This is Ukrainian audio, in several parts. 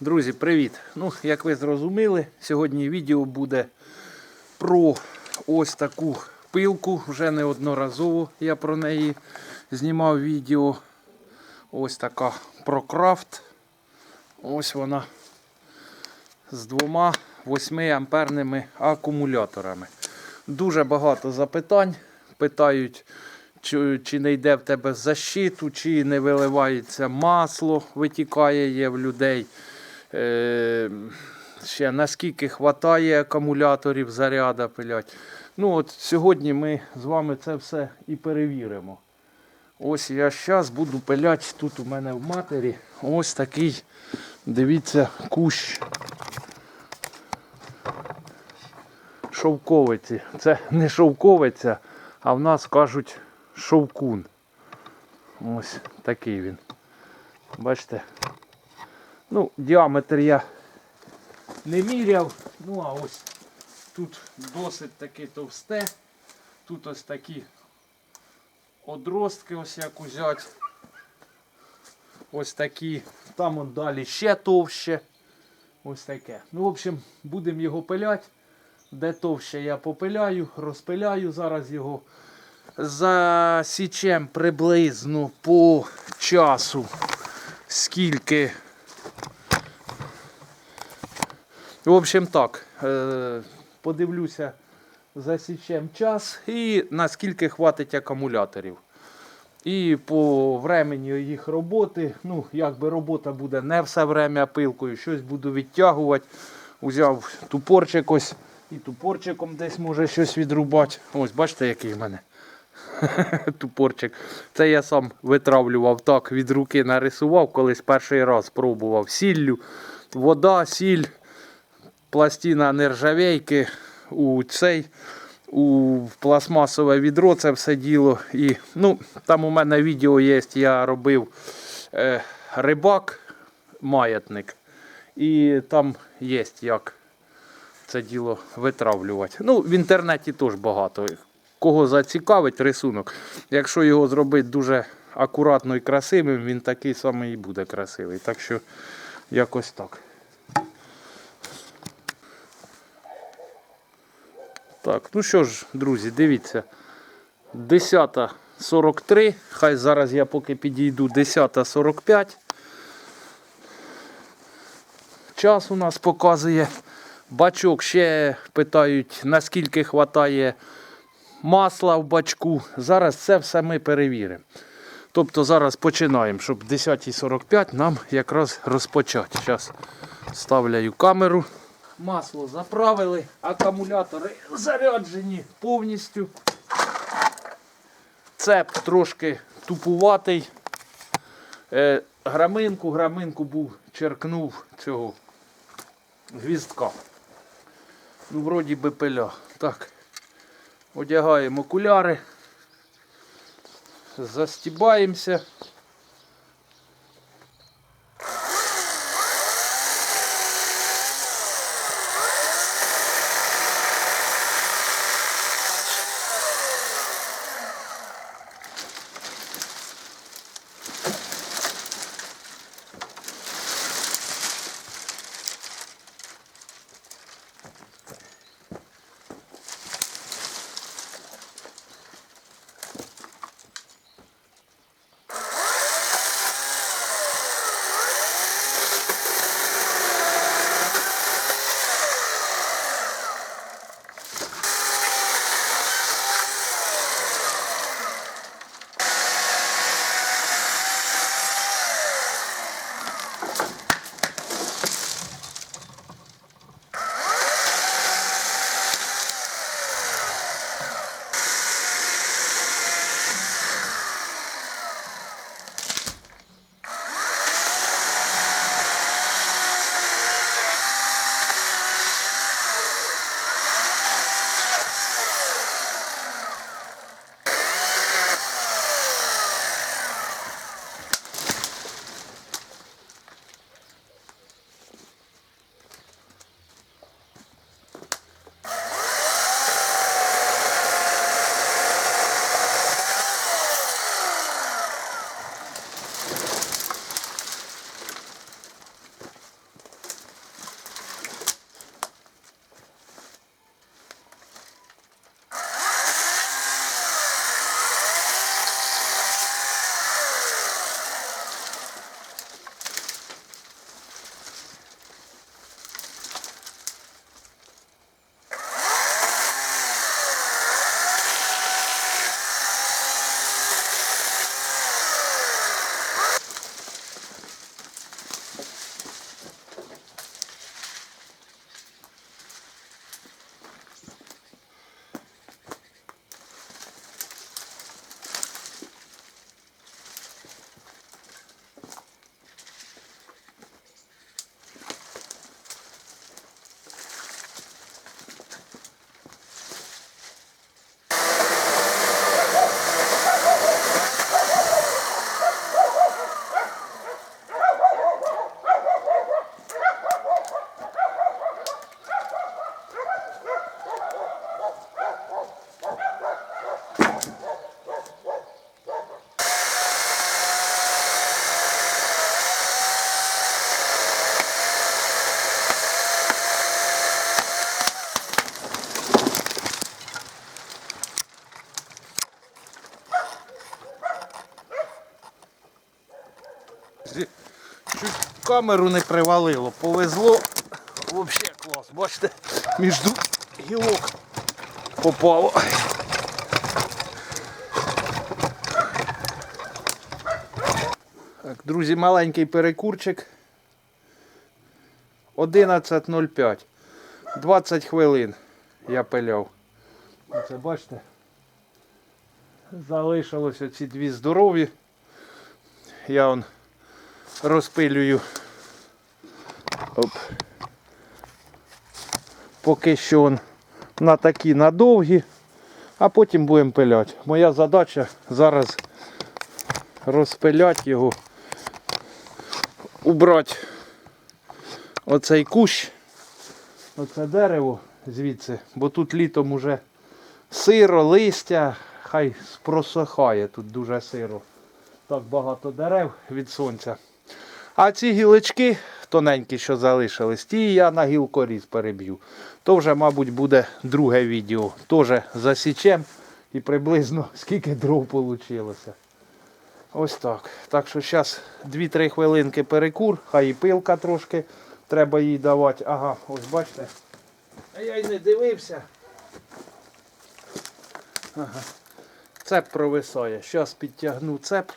Друзі, привіт! Ну, як ви зрозуміли, сьогодні відео буде про ось таку пилку. Вже неодноразово я про неї знімав відео. Ось така ProCraft. Ось вона з двома 8 амперними акумуляторами. Дуже багато запитань. Питають, чи, чи не йде в тебе защиту, чи не виливається масло, витікає є в людей. Е, ще наскільки вистачає акумуляторів заряда пилять. Ну от Сьогодні ми з вами це все і перевіримо. Ось я зараз буду пиляти тут у мене в матері. Ось такий, дивіться, кущ шовковиці. Це не шовковиця, а в нас кажуть шовкун. Ось такий він. Бачите? Ну, діаметр я не міряв. Ну а ось тут досить таки товсте. Тут ось такі одростки, ось як узять. Ось такі. Там он далі ще товще. Ось таке. Ну, в общем, будемо його пиляти. Де товще я попиляю, розпиляю зараз його. Засічем приблизно по часу, скільки. В общем так, е, подивлюся, засічем час і наскільки хватить акумуляторів. І по времені їх роботи, ну, якби робота буде не все время пилкою, щось буду відтягувати. Узяв тупорчик ось і тупорчиком десь може щось відрубати. Ось, бачите, який в мене тупорчик. Це я сам витравлював так, від руки нарисував, колись перший раз пробував сіллю. Вода, сіль, пластина нержавейки у цей. У пластмасове відро це все діло. І, ну, Там у мене відео є, я робив е, рибак, маятник. І там є як це діло витравлювати. Ну, в інтернеті теж багато. Кого зацікавить рисунок. Якщо його зробити дуже акуратно і красивим, він такий самий і буде красивий. Так що якось так. Так, ну що ж, друзі, дивіться. 10.43. Хай зараз я поки підійду 10.45. Час у нас показує. Бачок ще питають, наскільки вистачає масла в бачку. Зараз це все ми перевіримо. Тобто зараз починаємо, щоб 10.45 нам якраз розпочати. Зараз ставляю камеру. Масло заправили, акумулятори заряджені повністю. Цеп трошки тупуватий. Е, граминку, граминку був, черкнув цього гвіздка. Ну, вроді би пиля. Так. Одягаємо окуляри. Застібаємося. Камеру не привалило. Повезло. Взагалі клас. Бачите, між гілок попало. Так, друзі, маленький перекурчик. 11.05. 20 хвилин я пиляв. Оце бачите. Залишилось оці дві здорові. Я он розпилюю. Оп. Поки що он на такі на довгі, а потім будемо пиляти. Моя задача зараз розпиляти його, убрати оцей кущ, оце дерево звідси, бо тут літом уже сиро, листя, хай просихає, тут дуже сиро. Так багато дерев від сонця. А ці гілочки тоненькі, що залишились, ті я на гілкоріз переб'ю. То вже, мабуть, буде друге відео. Теж засічем і приблизно скільки дров вийшло. Ось так. Так що зараз 2-3 хвилинки перекур, хай і пилка трошки треба їй давати. Ага, ось бачите. А я й не дивився. Ага. Цеп провисає. Зараз підтягну цеп.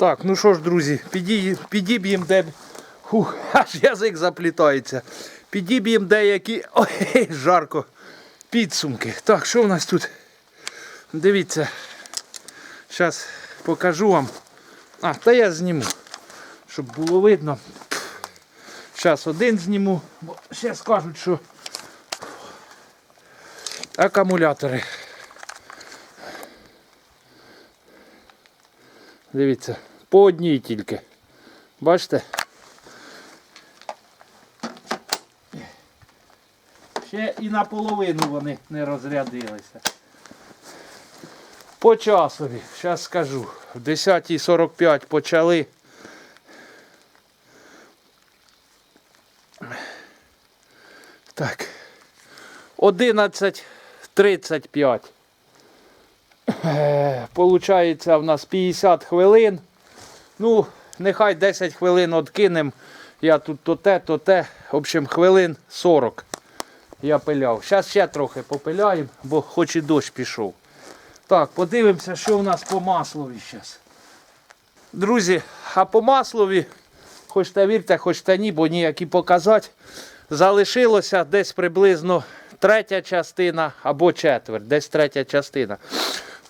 Так, ну що ж, друзі, підіб'ємо де. Фух, аж язик заплітається. Підіб'ємо деякі. Ой, жарко. Підсумки. Так, що в нас тут? Дивіться. Зараз покажу вам. А, та я зніму. Щоб було видно. Зараз один зніму, бо ще скажуть, що акумулятори. Дивіться, по одній тільки. Бачите? Ще і наполовину вони не розрядилися. По часові, зараз скажу. В 10.45 почали. Так. 11.35. Е, Получається в нас 50 хвилин. Ну, нехай 10 хвилин откинем. Я тут то те, то те. В общем, хвилин 40 я пиляв. Зараз ще трохи попиляємо, бо хоч і дощ пішов. Так, подивимося, що у нас по маслові зараз. Друзі, а по маслові, хоч та вірте, хоч та ні, бо ніякі показати, залишилося десь приблизно третя частина або четверть, десь третя частина.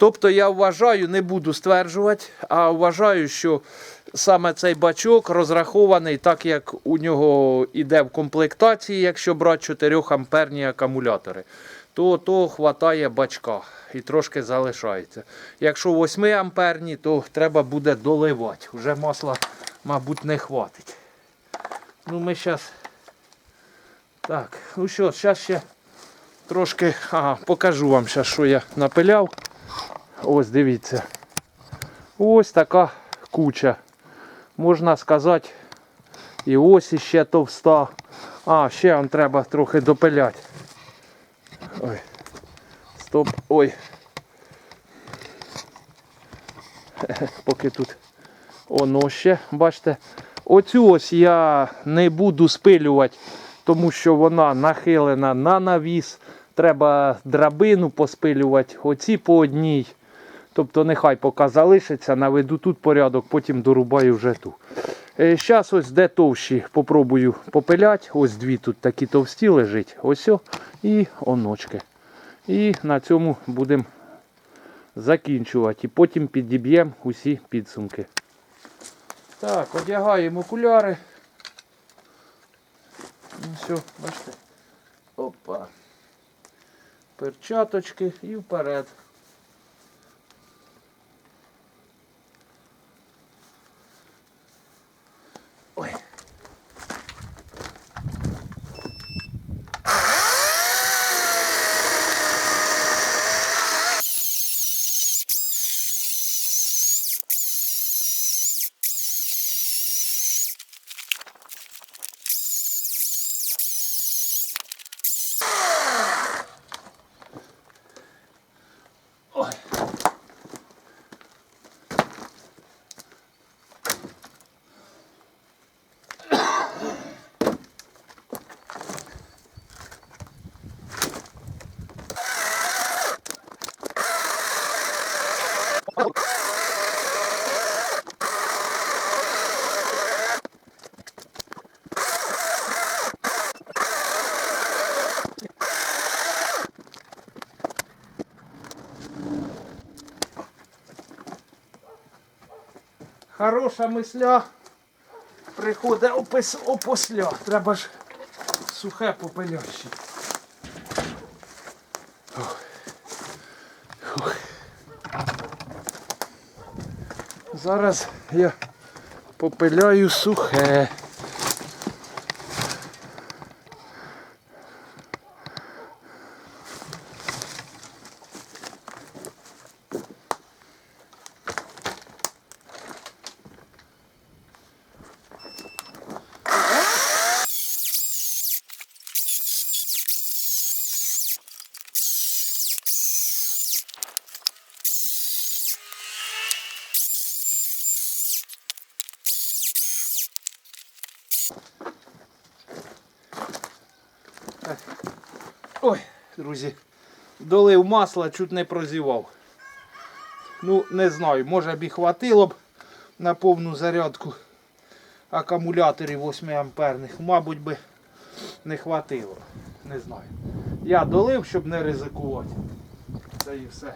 Тобто я вважаю, не буду стверджувати, а вважаю, що саме цей бачок розрахований так, як у нього йде в комплектації, якщо брати 4 амперні акумулятори. то, то хватає бачка і трошки залишається. Якщо 8 амперні, то треба буде доливати. Вже масла, мабуть, не хватить. Ну, ми зараз. Так, ну що, зараз ще трошки. Ага, покажу вам зараз, що я напиляв. Ось дивіться. Ось така куча. Можна сказати, і ось іще товста. А, ще вам треба трохи допиляти. Ой. Стоп. Ой. Поки тут воно ще, бачите. Оцю ось я не буду спилювати, тому що вона нахилена на навіс. Треба драбину поспилювати. Оці по одній. Тобто нехай поки залишиться, наведу тут порядок, потім дорубаю вже ту. Зараз ось де товщі попробую попиляти. Ось дві тут такі товсті лежить. Ось о, і оночки. І на цьому будемо закінчувати. І потім підіб'ємо усі підсумки. Так, одягаємо окуляри. Ну все, бачите. Опа. Перчаточки і вперед. Хороша мисля приходить опис опосля. Треба ж сухе попеляще. Зараз я попиляю сухе. Ой, друзі, долив масла, чуть не прозівав. Ну, не знаю, може б і хватило б на повну зарядку акумуляторів 8 амперних. Мабуть би не хватило. Не знаю. Я долив, щоб не ризикувати. Та і все.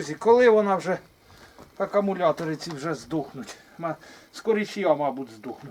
Друзі, коли вона вже акумулятори ці вже здохнуть? Скоріше я, мабуть, здохну.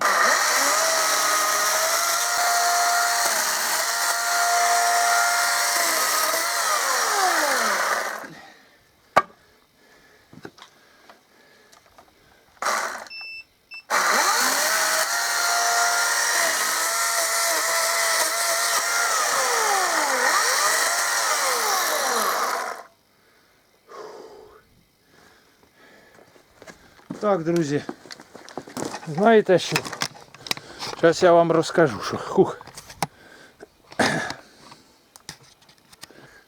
Так, друзі. Знаєте що? Зараз я вам розкажу, що. Хух.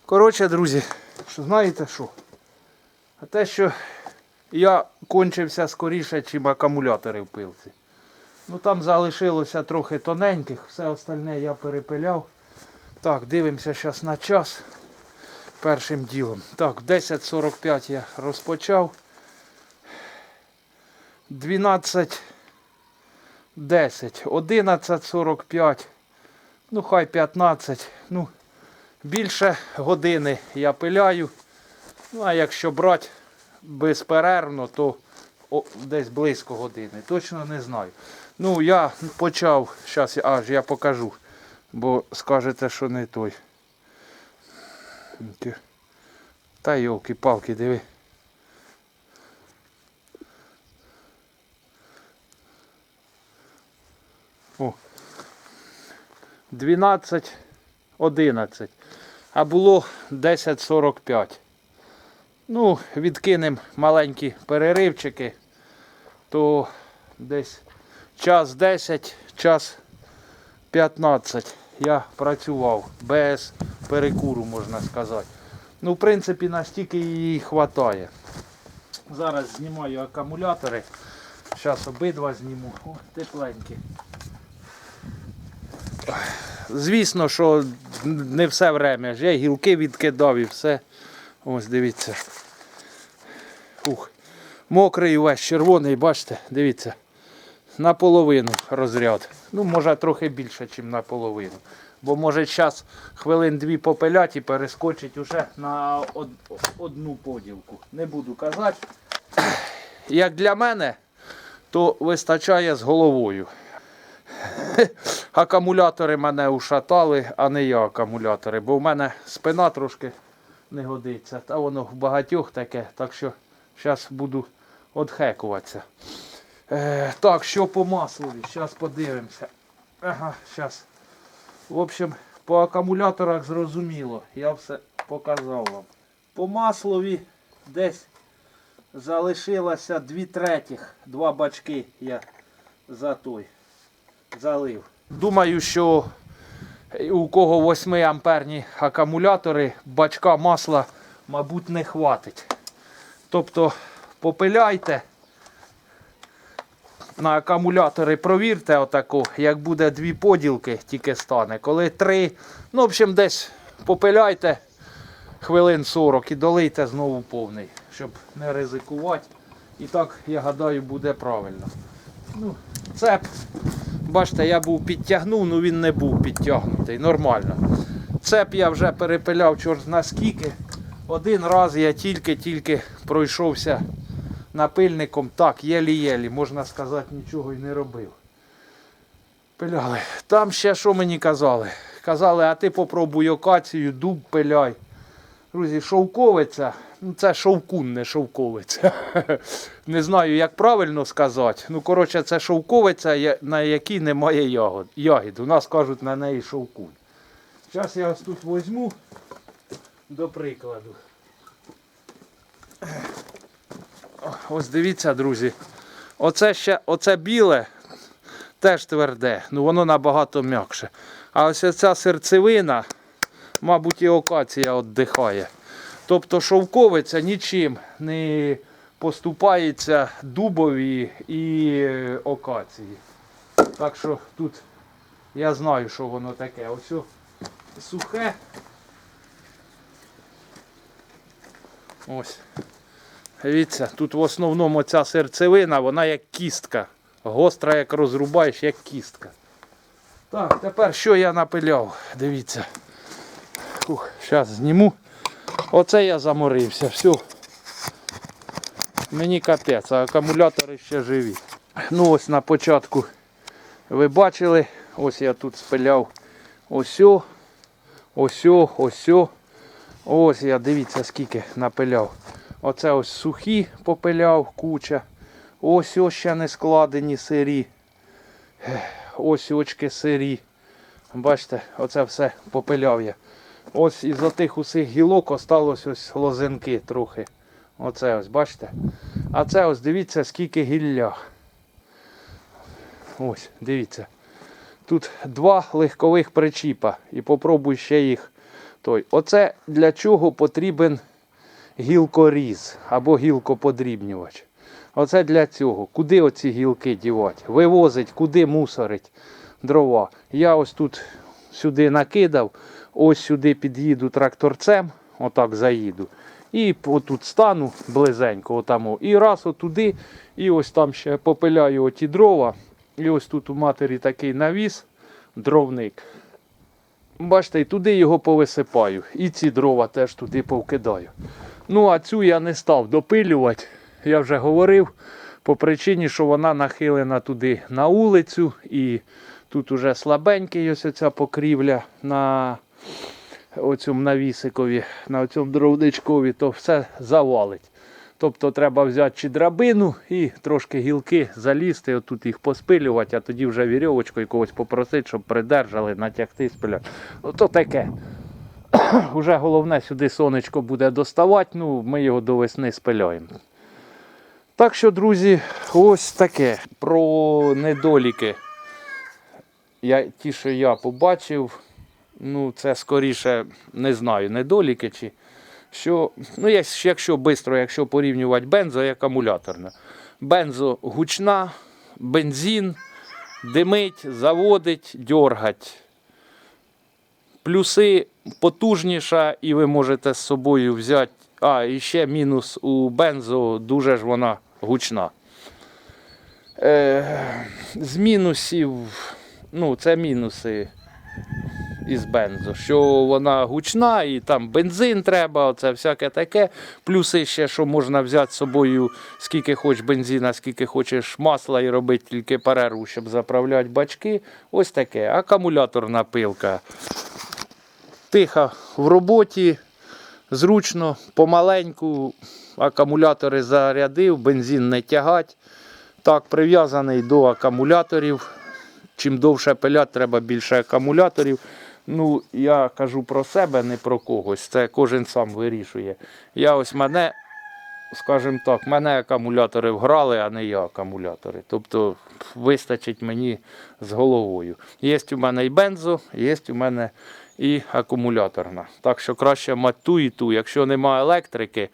Коротше, друзі, що знаєте що? А те, що я кончився скоріше, чим акумулятори в пилці. Ну там залишилося трохи тоненьких, все остальне я перепиляв. Так, дивимося зараз на час. Першим ділом. Так, 10.45 я розпочав. 12, 10, 11.45, ну хай 15, ну більше години я пиляю. Ну а якщо брати безперервно, то о, десь близько години. Точно не знаю. Ну я почав, зараз аж я покажу, бо скажете, що не той. Та йолки-палки, диви. О. 12, 11. А було 10.45. Ну, відкинемо маленькі переривчики, то десь час 10, час 15 я працював без перекуру, можна сказати. Ну, в принципі, настільки її вистачає. Зараз знімаю акумулятори. Зараз обидва зніму. О, тепленькі. Звісно, що не все время. Я гілки відкидав і все. Ось дивіться. Ух. Мокрий весь червоний, бачите, дивіться. Наполовину розряд. Ну, може трохи більше, ніж наполовину. Бо може зараз хвилин дві попилять і перескочить уже на од- одну поділку. Не буду казати. Як для мене, то вистачає з головою. Акумулятори мене ушатали, а не я акумулятори, бо в мене спина трошки не годиться. Та воно в багатьох таке, так що зараз буду odхекуватися. Е, так, що по маслові? Зараз подивимося. Ага, зараз. В общем, по акумуляторах зрозуміло, я все показав вам. По маслові десь залишилося 2 третіх, два бачки я за той залив. Думаю, що у кого 8 амперні акумулятори, бачка масла, мабуть, не хватить. Тобто попиляйте на акумулятори, провірте отаку, як буде дві поділки, тільки стане. Коли три, ну, в общем, десь попиляйте хвилин 40 і долийте знову повний, щоб не ризикувати. І так, я гадаю, буде правильно. Ну, цеп. Бачите, я був підтягнув, ну він не був підтягнутий. Нормально. Цеп я вже перепиляв чорт наскільки. Один раз я тільки-тільки пройшовся напильником. Так, єлі-єлі, можна сказати, нічого й не робив. Пиляли. Там ще що мені казали? Казали, а ти попробуй окацію, дуб пиляй. Друзі, шовковиця, це шовкун, не шовковиця. Не знаю, як правильно сказати. Ну, коротше, це шовковиця, на якій немає ягод. ягід. У нас кажуть на неї шовкун. Зараз я ось тут візьму до прикладу. Ось дивіться, друзі. Оце ще оце біле теж тверде, ну воно набагато м'якше. А ось ця серцевина, мабуть, і окація віддихає. Тобто шовковиця нічим не поступається дубові і е, окації. Так що тут я знаю, що воно таке. Ось сухе. Ось. Дивіться, тут в основному ця серцевина, вона як кістка. Гостра, як розрубаєш, як кістка. Так, тепер що я напиляв? Дивіться. Ух, зараз зніму. Оце я заморився. Все. Мені капець, а акумулятори ще живі. Ну ось на початку ви бачили, ось я тут спиляв осьо, осьо, осьо. Ось я дивіться скільки напиляв. Оце ось сухі попиляв, куча. Ось ось ще не складені сирі. Ось очки сирі. Бачите, оце все попиляв я. Ось із отих усіх гілок осталось ось лозинки трохи. Оце ось, бачите? А це ось дивіться, скільки гілля. Ось, дивіться. Тут два легкових причіпа. І попробуй ще їх. Той. Оце для чого потрібен гілкоріз або гілкоподрібнювач. Оце для цього. Куди оці гілки дівати? Вивозить, куди мусорить дрова. Я ось тут сюди накидав, ось сюди під'їду тракторцем, отак заїду. І отут стану близенько, отамо, і раз отуди, і ось там ще попиляю оті дрова. І ось тут у матері такий навіс, дровник. Бачите, і туди його повисипаю. І ці дрова теж туди повкидаю. Ну, а цю я не став допилювати. Я вже говорив по причині, що вона нахилена туди на вулицю, і тут уже слабенький ось оця покрівля на оцьому навісикові, на цьому дровничкові, то все завалить. Тобто треба взяти чи драбину і трошки гілки залізти, отут їх поспилювати, а тоді вже вірьовочкою когось попросити, щоб придержали, натягти спиляти. Ну то таке. Уже головне сюди сонечко буде доставати, ну ми його до весни спиляємо. Так що, друзі, ось таке. Про недоліки. Я, ті, що я побачив, ну це скоріше не знаю, недоліки чи що. Ну, якщо швидко, якщо порівнювати бензо і акумуляторне. Бензо гучна, бензин, димить, заводить, дергать. Плюси потужніша, і ви можете з собою взяти. А, і ще мінус у бензо, дуже ж вона гучна. Е, з мінусів, ну, це мінуси із бензо, що вона гучна і там бензин треба, це всяке таке. Плюси ще, що можна взяти з собою скільки хочеш бензина, скільки хочеш масла і робити тільки перерву, щоб заправляти бачки. Ось таке. Акумуляторна пилка. Тиха в роботі, зручно, помаленьку. Акумулятори зарядив, бензин не тягать. Так, прив'язаний до акумуляторів. Чим довше пилять, треба більше акумуляторів. Ну, я кажу про себе, не про когось. Це кожен сам вирішує. Я ось мене, скажімо так, мене акумулятори вграли, а не я акумулятори. Тобто вистачить мені з головою. Є у мене і бензо, є у мене і акумуляторна. Так що краще мати ту і ту. Якщо немає електрики,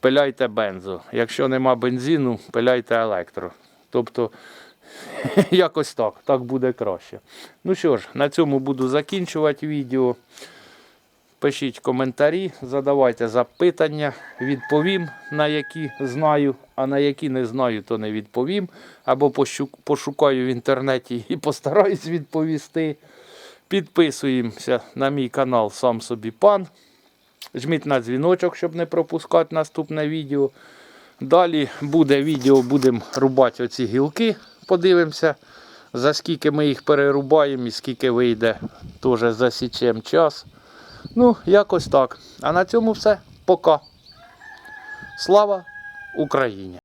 пиляйте бензо. Якщо нема бензину, пиляйте електро. Тобто якось так, так буде краще. Ну що ж, на цьому буду закінчувати відео. Пишіть коментарі, задавайте запитання, відповім, на які знаю, а на які не знаю, то не відповім. Або пошукаю в інтернеті і постараюсь відповісти. Підписуємося на мій канал Сам собі пан. Жміть на дзвіночок, щоб не пропускати наступне відео. Далі буде відео, будемо рубати оці гілки. Подивимося, за скільки ми їх перерубаємо і скільки вийде, теж засічемо час. Ну, якось так. А на цьому все. Пока. Слава Україні!